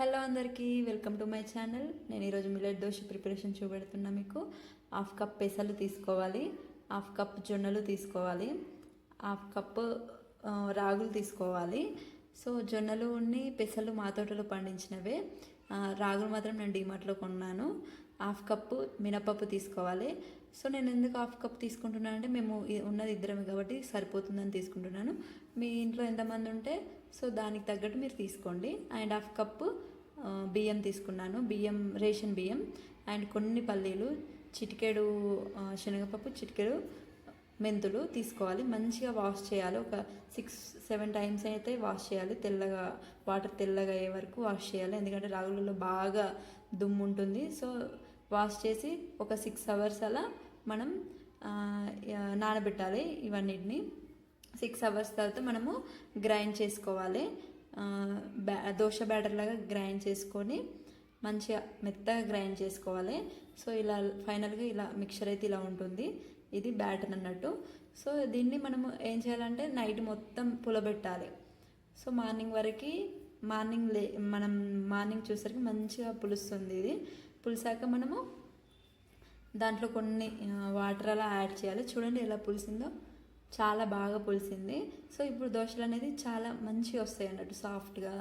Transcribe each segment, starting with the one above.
Hello అందరికీ welcome to my channel. నేను ఈరోజు మిల్లెట్ దోశ ప్రిపరేషన్ చూపెడుతున్నా మీకు. హాఫ్ కప్ పెసలు తీసుకోవాలి హాఫ్ కప్ జొన్నలు తీసుకోవాలి హాఫ్ కప్ రాగులు తీసుకోవాలి. సో జొన్నలు ఉన్ని పెసలు మా తోటలో పండించినవే. రాగులు మాత్రం నేను డిమార్ట్లో కొన్నాను. హాఫ్ కప్పు మినపప్పు తీసుకోవాలి. సో నేను ఎందుకు హాఫ్ కప్ తీసుకుంటున్నానంటే మేము ఉన్నది ఇద్దరమే కాబట్టి సరిపోతుందని తీసుకుంటున్నాను. మీ ఇంట్లో ఎంతమంది ఉంటే సో దానికి తగ్గట్టు మీరు తీసుకోండి. అండ్ హాఫ్ కప్పు బియ్యం తీసుకున్నాను. బియ్యం రేషన్ బియ్యం. అండ్ కొన్ని పల్లీలు చిటికెడు శనగపప్పు చిటికెడు మెంతులు తీసుకోవాలి. మంచిగా వాష్ చేయాలి. ఒక సిక్స్ సెవెన్ టైమ్స్ అయితే వాష్ చేయాలి. తెల్లగా వాటర్ తెల్లగా అయ్యే వరకు వాష్ చేయాలి. ఎందుకంటే రాగులలో బాగా దుమ్ము ఉంటుంది. సో వాష్ చేసి ఒక సిక్స్ అవర్స్ అలా మనం నానబెట్టాలి ఇవన్నిటిని. సిక్స్ అవర్స్ తర్వాత మనము గ్రైండ్ చేసుకోవాలి. బ్యా దోశ బ్యాటర్ లాగా గ్రైండ్ చేసుకొని మంచిగా మెత్తగా గ్రైండ్ చేసుకోవాలి. సో ఇలా ఫైనల్గా ఇలా మిక్చర్ అయితే ఇలా ఉంటుంది. ఇది బ్యాటర్ అన్నట్టు. సో దీన్ని మనము ఏం చేయాలంటే నైట్ మొత్తం పులబెట్టాలి. సో మార్నింగ్ వరకు మార్నింగ్ లే మనం మార్నింగ్ చూసరికి మంచిగా పులుస్తుంది ఇది. పులిసాక మనము దాంట్లో కొన్ని వాటర్ అలా యాడ్ చేయాలి. చూడండి ఎలా పులిసిందో. చాలా బాగా పులిసింది. సో ఇప్పుడు దోశలు అనేది చాలా మంచిగా వస్తాయి అన్నట్టు సాఫ్ట్గా.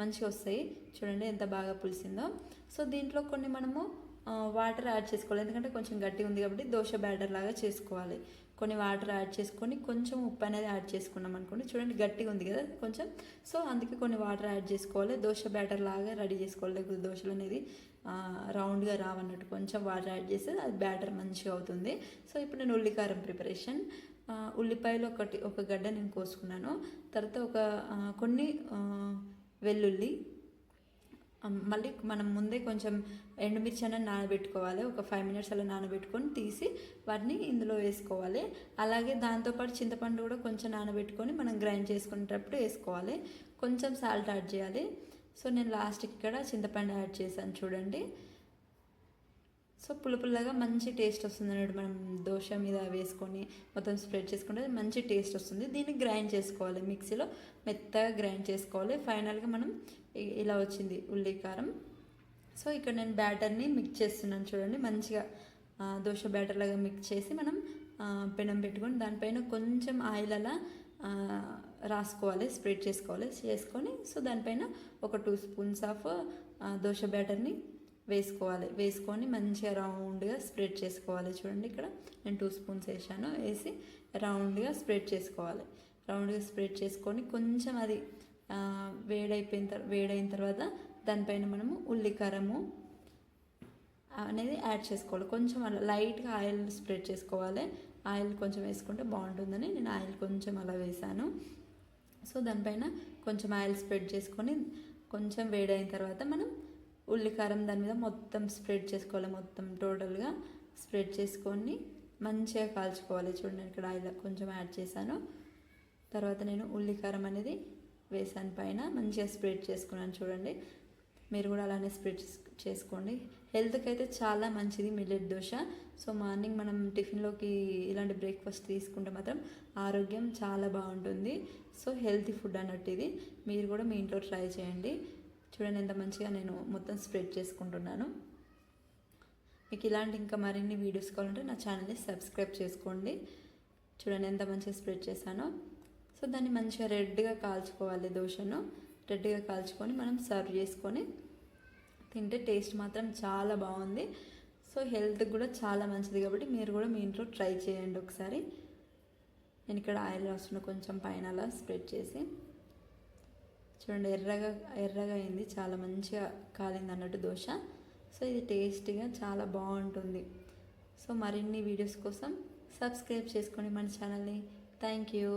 మంచిగా వస్తాయి. చూడండి ఎంత బాగా పులిసిందో. సో దీంట్లో కొన్ని మనము వాటర్ యాడ్ చేసుకోవాలి. ఎందుకంటే కొంచెం గట్టిగా ఉంది కాబట్టి దోశ బ్యాటర్ లాగా చేసుకోవాలి. కొన్ని వాటర్ యాడ్ చేసుకొని కొంచెం ఉప్పు అనేది యాడ్ చేసుకున్నాం అనుకోండి. చూడండి గట్టిగా ఉంది కదా కొంచెం. సో అందుకే కొన్ని వాటర్ యాడ్ చేసుకోవాలి. దోశ బ్యాటర్ లాగా రెడీ చేసుకోవాలి. లేకపోతే దోశలు అనేది రౌండ్గా రావన్నట్టు కొంచెం వాటర్ యాడ్ చేస్తే అది బ్యాటర్ మంచిగా అవుతుంది. సో ఇప్పుడు నేను ఉల్లికారం ప్రిపరేషన్. ఉల్లిపాయలు ఒకటి ఒక గడ్డ నేను కోసుకున్నాను. తర్వాత ఒక కొన్ని వెల్లుల్లి. మళ్ళీ మనం ముందే కొంచెం ఎండుమిర్చి అనేది నానబెట్టుకోవాలి. ఒక ఫైవ్ మినిట్స్ అలా నానబెట్టుకొని తీసి వాటిని ఇందులో వేసుకోవాలి. అలాగే దాంతోపాటు చింతపండు కూడా కొంచెం నానబెట్టుకొని మనం గ్రైండ్ చేసుకునేటప్పుడు వేసుకోవాలి. కొంచెం సాల్ట్ యాడ్ చేయాలి. సో నేను లాస్ట్కి ఇక్కడ చింతపండు యాడ్ చేశాను చూడండి. సో పుల్ల మంచి టేస్ట్ వస్తుంది అన్నట్టు మనం దోశ మీద వేసుకొని మొత్తం స్ప్రెడ్ చేసుకుంటే మంచి టేస్ట్ వస్తుంది. దీన్ని గ్రైండ్ చేసుకోవాలి. మిక్సీలో మెత్తగా గ్రైండ్ చేసుకోవాలి. ఫైనల్గా మనం ఇలా వచ్చింది ఉల్లి కారం. సో ఇక్కడ నేను బ్యాటర్ని మిక్స్ చేస్తున్నాను చూడండి. మంచిగా దోశ బ్యాటర్ లాగా మిక్స్ చేసి మనం పెనం పెట్టుకొని దానిపైన కొంచెం ఆయిల్ అలా రాసుకోవాలి. స్ప్రెడ్ చేసుకోవాలి. చేసుకొని సో దానిపైన ఒక టూ స్పూన్స్ ఆఫ్ దోశ బ్యాటర్ని వేసుకోవాలి. వేసుకొని మంచిగా రౌండ్గా స్ప్రెడ్ చేసుకోవాలి. చూడండి ఇక్కడ నేను టూ స్పూన్స్ వేసాను వేసి రౌండ్గా స్ప్రెడ్ చేసుకోవాలి. రౌండ్గా స్ప్రెడ్ చేసుకొని కొంచెం అది వేడైపోయిన తర్వాత వేడైన తర్వాత దానిపైన మనము ఉల్లికారము అనేది యాడ్ చేసుకోవాలి. కొంచెం అలా లైట్గా ఆయిల్ స్ప్రెడ్ చేసుకోవాలి. ఆయిల్ కొంచెం వేసుకుంటే బాగుంటుందని నేను ఆయిల్ కొంచెం అలా వేసాను సో దానిపైన కొంచెం ఆయిల్ స్ప్రెడ్ చేసుకొని కొంచెం వేడైన తర్వాత మనం ఉల్లికారం దాని మీద మొత్తం స్ప్రెడ్ చేసుకోవాలి. మొత్తం టోటల్గా స్ప్రెడ్ చేసుకొని మంచిగా కాల్చుకోవాలి. చూడండి నేను ఇక్కడ ఆయిల్ కొంచెం యాడ్ చేశాను. తర్వాత నేను ఉల్లికారం అనేది వేసాను పైన. మంచిగా స్ప్రెడ్ చేసుకున్నాను చూడండి. మీరు కూడా అలానే స్ప్రెడ్ చేసుకోండి. హెల్త్కి అయితే చాలా మంచిది మిల్లెట్ దోశ. సో మార్నింగ్ మనం టిఫిన్లోకి ఇలాంటి బ్రేక్ఫాస్ట్ తీసుకుంటే మాత్రం ఆరోగ్యం చాలా బాగుంటుంది. సో హెల్తీ ఫుడ్ అన్నట్టు ఇది. మీరు కూడా మీ ఇంట్లో ట్రై చేయండి. చూడండి ఎంత మంచిగా నేను మొత్తం స్ప్రెడ్ చేసుకుంటున్నాను. మీకు ఇలాంటి ఇంకా మరిన్ని వీడియోస్ కావాలంటే నా ఛానల్ని సబ్స్క్రైబ్ చేసుకోండి. చూడండి ఎంత మంచిగా స్ప్రెడ్ చేశానో. సో దాన్ని మంచిగా రెడ్గా కాల్చుకోవాలి దోశను. రెడ్గా కాల్చుకొని మనం సర్వ్ చేసుకొని తింటే టేస్ట్ మాత్రం చాలా బాగుంది. సో హెల్త్కి కూడా చాలా మంచిది కాబట్టి మీరు కూడా మీ ఇంట్లో ట్రై చేయండి ఒకసారి. నేను ఇక్కడ ఆయిల్ రాసుకున్న కొంచెం పైన అలా స్ప్రెడ్ చేసి. చూడండి ఎర్రగా ఎర్రగా అయింది. చాలా మంచిగా కాలింది అన్నట్టు దోశ. సో ఇది టేస్టీగా చాలా బాగుంటుంది. సో మరిన్ని వీడియోస్ కోసం సబ్స్క్రైబ్ చేసుకోండి మన ఛానల్ని. Thank you.